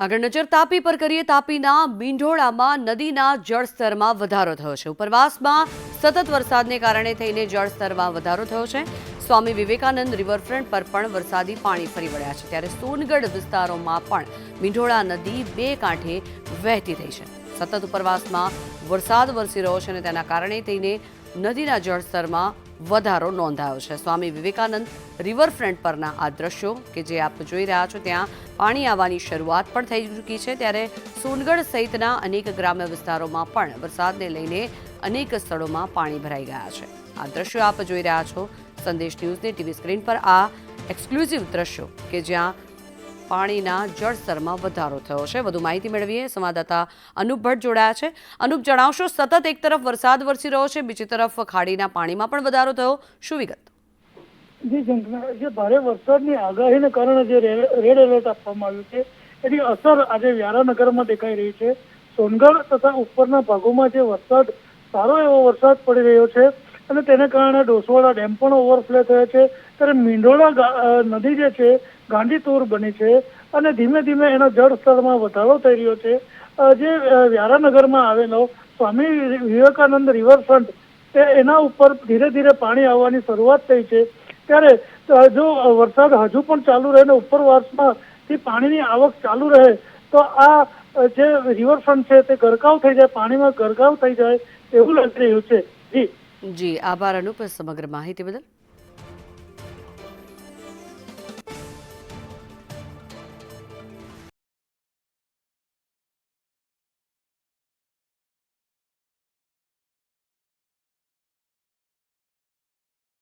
આગળ નજર તાપી પર કરીએ, તાપીના મીંઢોળામાં નદીના જળસ્તરમાં વધારો થયો છે. ઉપરવાસમાં સતત વરસાદને કારણે થઈને જળસ્તરમાં વધારો થયો છે. સ્વામી વિવેકાનંદ રિવરફ્રન્ટ પર પણ વરસાદી પાણી ફરી વળ્યા છે. ત્યારે સોનગઢ વિસ્તારોમાં પણ મીંઢોળા નદી બે કાંઠે વહેતી થઈ છે. સતત ઉપરવાસમાં વરસાદ વરસી રહ્યો છે અને તેના કારણે થઈને નદીના જળસ્તરમાં વધારો નોંધાયો છે. સ્વામી વિવેકાનંદ રિવરફ્રન્ટ પરના આ દ્રશ્યો કે જે આપ જોઈ રહ્યા છો, ત્યાં પાણી આવવાની શરૂઆત પણ થઈ ચૂકી છે. ત્યારે સોનગઢ સહિતના અનેક ગ્રામ્ય વિસ્તારોમાં પણ વરસાદને લઈને અનેક સ્થળોમાં પાણી ભરાઈ ગયા છે. આ દ્રશ્યો આપ જોઈ રહ્યા છો. સંદેશ ન્યૂઝની ટીવી સ્ક્રીન પર આ એક્સક્લુઝિવ દ્રશ્યો કે જ્યાં પાણીના જળસ્તરમાં વધારો થયો છે. વધુ માહિતી મેળવીએ. સંવાદદાતા અનુપ ભટ્ટ જોડાયા છે. અનુપ, જણાવશો, સતત એક તરફ વરસાદ વરસી રહ્યો છે, બીજી તરફ ખાડીના પાણીમાં પણ વધારો થયો. શું વિગત? જી ભારે વરસાદની આગાહીને કારણે જે રેડ એલર્ટ આપવામાં આવ્યું છે, એની અસર આજે વ્યારાનગરમાં દેખાઈ રહી છે. સોનગઢ તથા ઉપરના ભાગોમાં જે વરસાદ, સારો એવો વરસાદ પડી રહ્યો છે. અને તેને કારણે ડોસવાડા ડેમ પણ ઓવરફ્લો થયો છે. ત્યારે મીંઢોળા ગા- નદી જે છે ગાંડીતુર બની છે અને ધીમે ધીમે એના જળ સ્તરમાં વધારો થઈ રહ્યો છે. જે વ્યારાનગરમાં આવેલો સ્વામી વિવેકાનંદ રિવરફ્રન્ટ, તે એના ઉપર ધીરે ધીરે પાણી આવવાની શરૂઆત થઈ છે. ત્યારે જો વરસાદ હજુ પણ ચાલુ રહે ને ઉપરથી પાણીની આવક ચાલુ રહે, તો આ જે રિવરફ્રન્ટ છે તે ગરકાવ થઈ જાય, પાણીમાં ગરકાવ થઈ જાય એવું લાગી રહ્યું છે. જી. જી આભાર અનુપ સમગ્ર માહિતી બદલ.